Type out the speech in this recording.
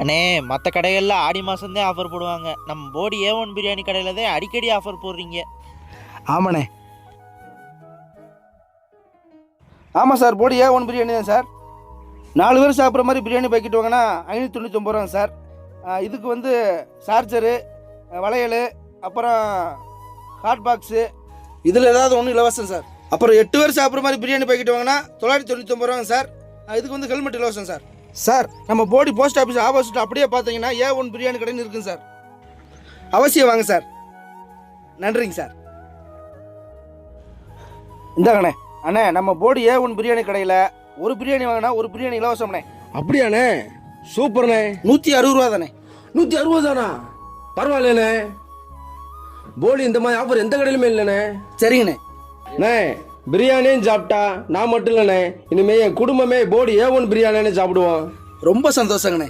அண்ணே மற்ற கடைகளில் ஆடி மாதம்தான் ஆஃபர் போடுவாங்க. நம்ம போடி ஏ ஒன் பிரியாணி கடையில் தான் அடிக்கடி ஆஃபர் போடுறீங்க. ஆமாண்ணே. ஆமாம் சார் போடி ஏ ஒன் பிரியாணி தான் சார். நாலு பேர் சாப்பிட்ற மாதிரி பிரியாணி பாக்கெட் வாங்கினா ஐநூற்றி தொண்ணூற்றொம்பது ரூபாங்க சார். இதுக்கு வந்து சார்ஜரு வளையல் அப்புறம் ஹாட் பாக்ஸு இதில் ஏதாவது ஒன்று இலவசம் சார். அப்புறம் எட்டு பேர் சாப்பிட்ற மாதிரி பிரியாணி பாக்கெட் வாங்கினா தொள்ளாயிரத்தி தொண்ணூற்றொம்பது ரூபாங்க சார். இதுக்கு வந்து ஹெல்மெட் இலவசம் சார். சார் நம்ம போடி போஸ்ட் ஆஃபீஸ் ஆப்போசிட் அப்படியே பார்த்தீங்கன்னா ஏ ஒன் பிரியாணி கடைன்னு இருக்குங்க சார். அவசியம் வாங்க சார். நன்றிங்க சார். இந்தாங்கண்ணே அண்ணே நம்ம போடி ஏ ஒன் பிரியாணி கடையில் ஒரு பிரியாணி வாங்கினா ஒரு பிரியாணி இலவசம்ண்ணே. அப்படியாண்ணே? சூப்பர்ண்ணே. நூற்றி அறுபது ரூபா தானே நூற்றி அறுபது தானா? பரவாயில்லண்ணே போலி இந்த மாதிரி ஆஃபர் எந்த கடையிலுமே இல்லைண்ணே. சரிங்கண்ணே. அண்ணே பிரியாணியும் சாப்பிட்டா நான் மட்டும் இல்லைண்ணே. இனிமே என் குடும்பமே போடி ஏ ஒன் பிரியாணின்னு சாப்பிடுவோம். ரொம்ப சந்தோஷங்கண்ணே.